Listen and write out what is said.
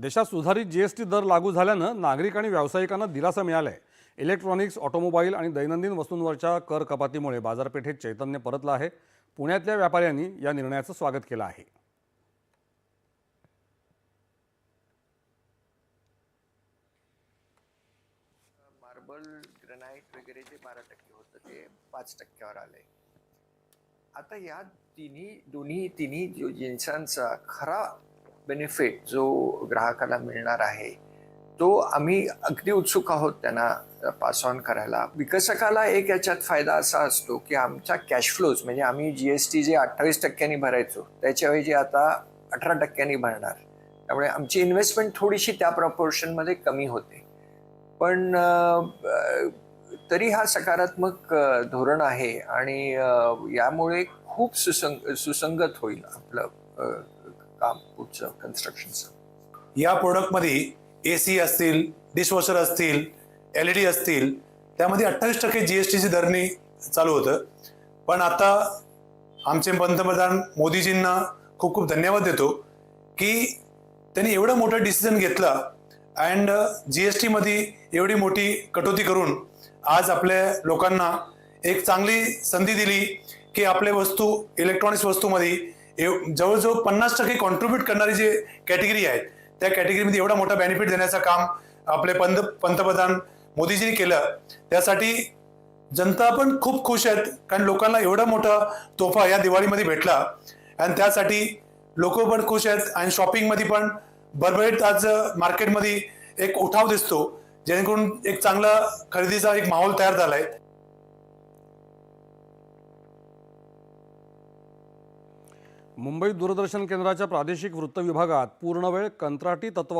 देशात सुधारित जीएसटी दर लागू झाल्यानं नागरिक आणि व्यावसायिकांना दिलासा मिळाला आहे इलेक्ट्रॉनिक्स ऑटोमोबाईल आणि दैनंदिन वस्तूंवरच्या कर कपातीमुळे बाजारपेठेत चैतन्य परतलं आहे. पुण्यातल्या व्यापाऱ्यांनी या निर्णयाचं स्वागत केलं आहे. मार्बल ग्रनाईट वगैरे जे बारा टक्के होतं ते पाच टक्क्यावर आलंय. आता या तिन्ही दोन्ही तिन्ही जिन्सांचा खरा बेनिफिट जो ग्राहकाला मिळणार आहे तो आम्ही अगदी उत्सुक आहोत त्यांना पास ऑन करायला. विकसकाला एक याच्यात फायदा असा असतो की आमचा कॅश फ्लोज म्हणजे आम्ही जी एस टी जे अठ्ठावीस टक्क्यांनी भरायचो त्याच्याऐवजी आता अठरा टक्क्यांनी भरणार. त्यामुळे आमची इन्व्हेस्टमेंट थोडीशी त्या प्रपोर्शनमध्ये कमी होते. पण तरी हा सकारात्मक धोरण आहे आणि यामुळे खूप सुसंग सुसंगत होईल आपलं काम पुढचं कन्स्ट्रक्शनचं या प्रोडक्टमध्ये ए सी असतील डिशवॉशर असतील एल ई डी असतील त्यामध्ये अठ्ठावीस टक्के जी एस टीची धरणी चालू होतं. पण आता आमचे पंतप्रधान मोदीजींना खूप खूप धन्यवाद देतो की त्यांनी एवढं मोठं डिसिजन घेतलं अँड जी एस टीमध्ये एवढी मोठी कटोती करून आज आपल्या लोकांना एक चांगली संधी दिली की आपल्या वस्तू इलेक्ट्रॉनिक्स वस्तूमध्ये जवळजवळ पन्नास टक्के कॉन्ट्रीब्यूट करणारी जे कॅटेगरी आहेत त्या कॅटेगरीमध्ये एवढा मोठा बेनिफिट देण्याचं काम आपले पंत पंतप्रधान मोदीजींनी केलं. त्यासाठी जनता पण खूप खुश आहेत कारण लोकांना एवढा मोठा तोफा या दिवाळीमध्ये भेटला. आणि त्यासाठी लोक पण खुश आहेत आणि शॉपिंगमध्ये पण भरभरीत आज मार्केटमध्ये एक उठाव दिसतो जेणेकरून एक चांगला खरेदीचा एक माहोल तयार झाला आहे मुंबई दूरदर्शन केंद्राच्या प्रादेशिक वृत्त विभागात पूर्णवेळ कंत्राटी तत्व